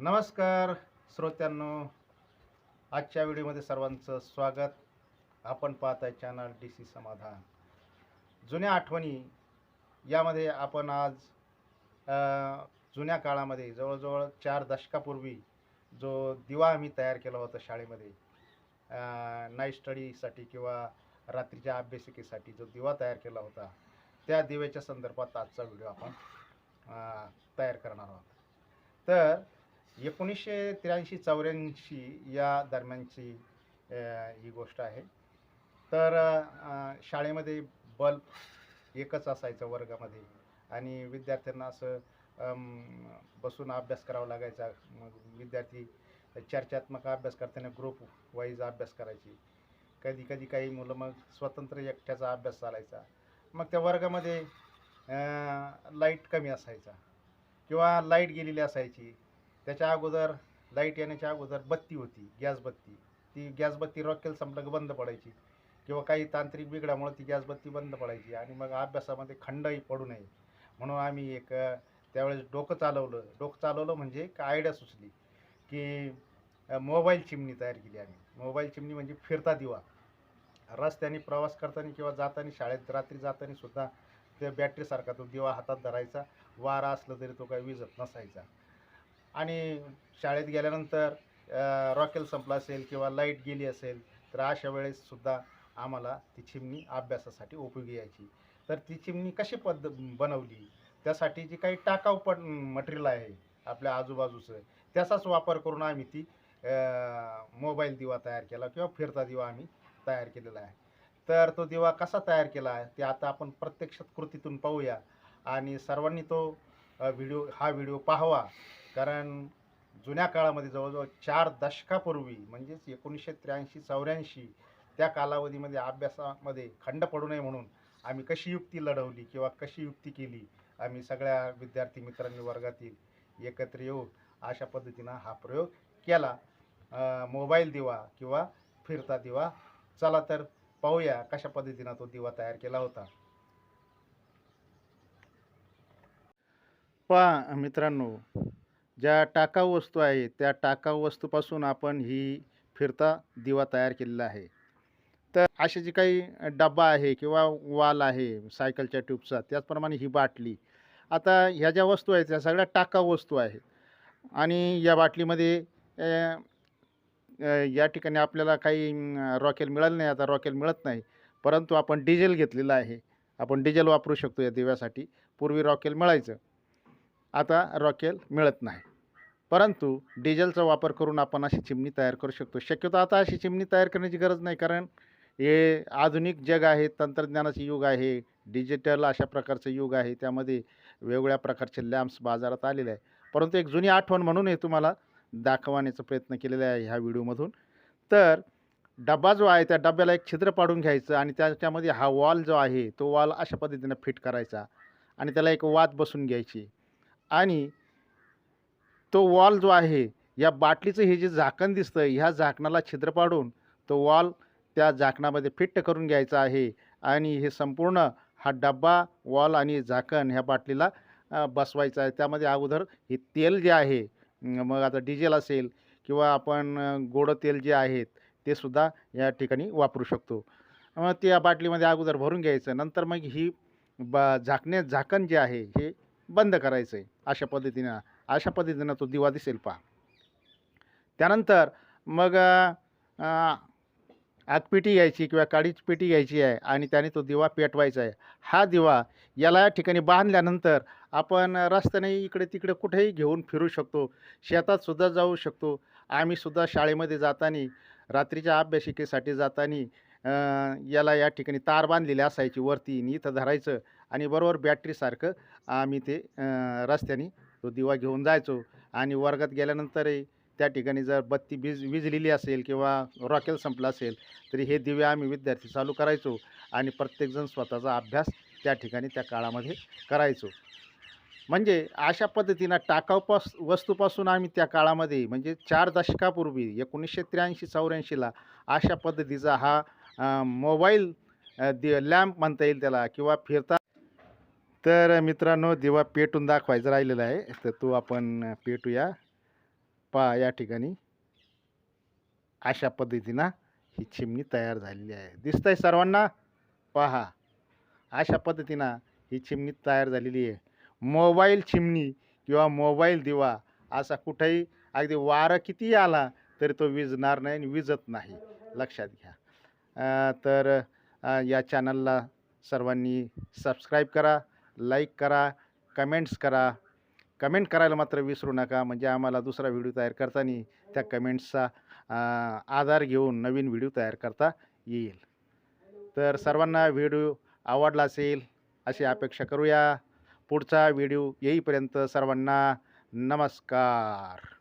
नमस्कार श्रोत्यांनो. आजच्या व्हिडिओमध्ये सर्वांचं स्वागत. आपण पाहत आहे चॅनल डी सी समाधान. जुन्या आठवणी यामध्ये आपण आज अ, जुन्या काळामध्ये जवळजवळ चार दशकापूर्वी जो दिवा आम्ही तयार केला होता शाळेमध्ये नाईट स्टडीसाठी किंवा रात्रीच्या अभ्यासिकेसाठी जो दिवा तयार केला होता त्या दिव्याच्या संदर्भात आजचा व्हिडिओ आपण अ, तयार करणार आहोत. तर एकोणीसशे त्र्याऐंशी चौऱ्याऐंशी या दरम्यानची ही गोष्ट आहे. तर शाळेमध्ये बल्ब एकच असायचा वर्गामध्ये आणि विद्यार्थ्यांना असं बसून अभ्यास करावा लागायचा. मग विद्यार्थी चर्चात्मक अभ्यास करताना ग्रुप वाईज अभ्यास करायची. कधी कधी काही मुलं मग स्वतंत्र एकट्याचा अभ्यास चालायचा. मग त्या वर्गामध्ये लाइट कमी असायचा किंवा लाइट गेलेली असायची. त्याच्या अगोदर लाइट येण्याच्या अगोदर बत्ती होती गॅस बत्ती. ती गॅस बत्ती रॉकेल संपलं की बंद पडायची. किंवा काही तांत्रिक बिघडामुळे ती गॅस बत्ती बंद पडायची. आणि मग अभ्यासामध्ये खंडही पडू नये. म्हणून आम्ही एक त्यावेळेस डोकं चालवलं. डोकं चालवलं म्हणजे एक आयडिया सुचली की मोबाईल चिमणी तयार केली आम्ही. मोबाईल चिमणी म्हणजे फिरता दिवा. रस्त्याने प्रवास करताना किंवा जाताना शाळेत रात्री जाताना सुद्धा त्या बॅटरीसारखा तो दिवा हातात धरायचा. वारा असलं तरी तो काही विजत नसायचा. आणि शाळेत गेल्यानंतर रॉकेल संपला असेल किंवा लाइट गेली असेल तर अशा वेळेससुद्धा आम्हाला ती चिमणी अभ्यासासाठी उपयोगी यायची. तर ती चिमणी कशी पद्ध बनवली? त्यासाठी जी काही टाकाऊ पण मटेरियल आहे आपल्या आजूबाजूचं त्याचाच वापर करून आम्ही ती मोबाईल दिवा तयार केला किंवा फिरता दिवा आम्ही तयार केलेला आहे. तर तो दिवा कसा तयार केला आहे ते आता आपण प्रत्यक्षात कृतीतून पाहूया. आणि सर्वांनी तो व्हिडिओ हा व्हिडिओ पाहावा. कारण जुन्या काळामध्ये जवळजवळ चार दशकापूर्वी म्हणजेच एकोणीसशे त्र्याऐंशी चौऱ्याऐंशी त्या कालावधीमध्ये अभ्यासामध्ये खंड पडू नये म्हणून आम्ही कशी युक्ती लढवली किंवा कशी युक्ती केली आम्ही सगळ्या विद्यार्थी मित्रांनी वर्गातील एकत्र येऊन अशा पद्धतीनं हा प्रयोग केला. मोबाईल दिवा किंवा फिरता दिवा. चला तर पाहूया कशा पद्धतीनं तो दिवा तयार केला होता. पहा मित्रांनो ज्या टाकाऊ वस्तू आहे त्या टाकाऊ वस्तूपासून आपण ही फिरता दिवा तयार केलेला आहे. तर अशी जी काही डब्बा आहे किंवा वाल आहे सायकलच्या ट्यूबचा त्याचप्रमाणे ही बाटली. आता ह्या ज्या वस्तू आहेत त्या सगळ्या टाकाऊ वस्तू आहेत. आणि या बाटलीमध्ये या ठिकाणी आपल्याला काही रॉकेल मिळालं नाही आता रॉकेल मिळत नाही. परंतु आपण डिझेल घेतलेलं आहे. आपण डिझेल वापरू शकतो या दिव्यासाठी. पूर्वी रॉकेल मिळायचं. आता रॉकेल मिळत नाही. परंतु डिझेलचा वापर करून आपण अशी चिमणी तयार करू शकतो. शक्यतो आता अशी चिमणी तयार करण्याची गरज नाही कारण हे आधुनिक जग आहे तंत्रज्ञानाचे युग आहे डिजिटल अशा प्रकारचं युग आहे त्यामध्ये वेगवेगळ्या प्रकारचे लॅम्प्स बाजारात आलेले आहे परंतु एक जुनी आठवण म्हणून हे तुम्हाला दाखवण्याचा प्रयत्न केलेला आहे ह्या व्हिडिओमधून. तर डबा जो आहे त्या डब्याला एक छिद्र पाडून घ्यायचं आणि त्याच्यामध्ये हा वॉल जो आहे तो वॉल अशा पद्धतीनं फिट करायचा आणि त्याला एक वात बसून घ्यायची. आणि तो वॉल जो आहे या बाटलीचं हे जे झाकण दिसतं ह्या झाकणाला छिद्र पाडून तो वॉल त्या झाकणामध्ये फिट्ट करून घ्यायचा आहे. आणि हे संपूर्ण हा डब्बा वॉल आणि झाकण ह्या बाटलीला बसवायचा बसवायचं आहे. त्यामध्ये अगोदर हे तेल जे आहे मग आता डिझेल असेल किंवा आपण गोडं तेल जे आहेत ते सुद्धा या ठिकाणी वापरू शकतो. मग ते या बाटलीमध्ये अगोदर भरून घ्यायचं. नंतर मग ही बा झाकणे झाकण जे आहे हे बंद करायचं आहे अशा पद्धतीनं. अशा पद्धतीनं तो दिवा दिसेल पहा. त्यानंतर मग आगपेटी घ्यायची किंवा काडीची पेटी घ्यायची आहे आणि त्याने तो दिवा पेटवायचा आहे. हा दिवा याला या ठिकाणी बांधल्यानंतर आपण रस्त्याने इकडे तिकडे कुठेही घेऊन फिरू शकतो. शेतातसुद्धा जाऊ शकतो. आम्ही सुद्धा शाळेमध्ये जाताना रात्रीच्या अभ्यासिकेसाठी जाताना याला या ठिकाणी तार बांधलेली असायची वरती आणि इथं धरायचं आणि बरोबर बॅटरीसारखं आम्ही ते रस्त्याने तो दिवा घेऊन जायचो. आणि वर्गात गेल्यानंतरही त्या ठिकाणी जर बत्ती वीज विजलेली असेल किंवा रॉकेल संपला असेल तरी हे दिवे आम्ही विद्यार्थी चालू करायचो आणि प्रत्येकजण स्वतःचा अभ्यास त्या ठिकाणी त्या काळामध्ये करायचो. म्हणजे अशा पद्धतीनं टाकाऊ पास वस्तूपासून आम्ही त्या काळामध्ये म्हणजे चार दशकापूर्वी एकोणीसशे त्र्याऐंशी चौऱ्याऐंशीला अशा पद्धतीचा हा मोबाईल दि लॅम्प म्हणता येईल त्याला किंवा फिरता तर मित्रांनो दिवा पेटून दाखवायचं राहिलेला आहे. तर तो आपण पेटूया. पहा या ठिकाणी. अशा पद्धतीनं ही चिमणी तयार झालेली आहे. दिसत आहे सर्वांना? पहा. अशा पद्धतीनं ही चिमणी तयार झालेली आहे. मोबाईल चिमणी किंवा मोबाईल दिवा असा कुठेही अगदी वारं कितीही आला तरी तो विजणार नाही आणि विजत नाही. लक्षात घ्या. तर या चॅनलला सर्वांनी सबस्क्राईब करा. लाईक करा कमेंट्स करा. कमेंट करायला मात्र विसरू नका. म्हणजे आम्हाला दुसरा व्हिडिओ तयार करताना त्या कमेंट्सचा आधार घेऊन नवीन व्हिडिओ तयार करता येईल. तर सर्वांना व्हिडिओ आवडला असेल अशी अपेक्षा करूया. पुढचा व्हिडिओ येईपर्यंत सर्वांना नमस्कार.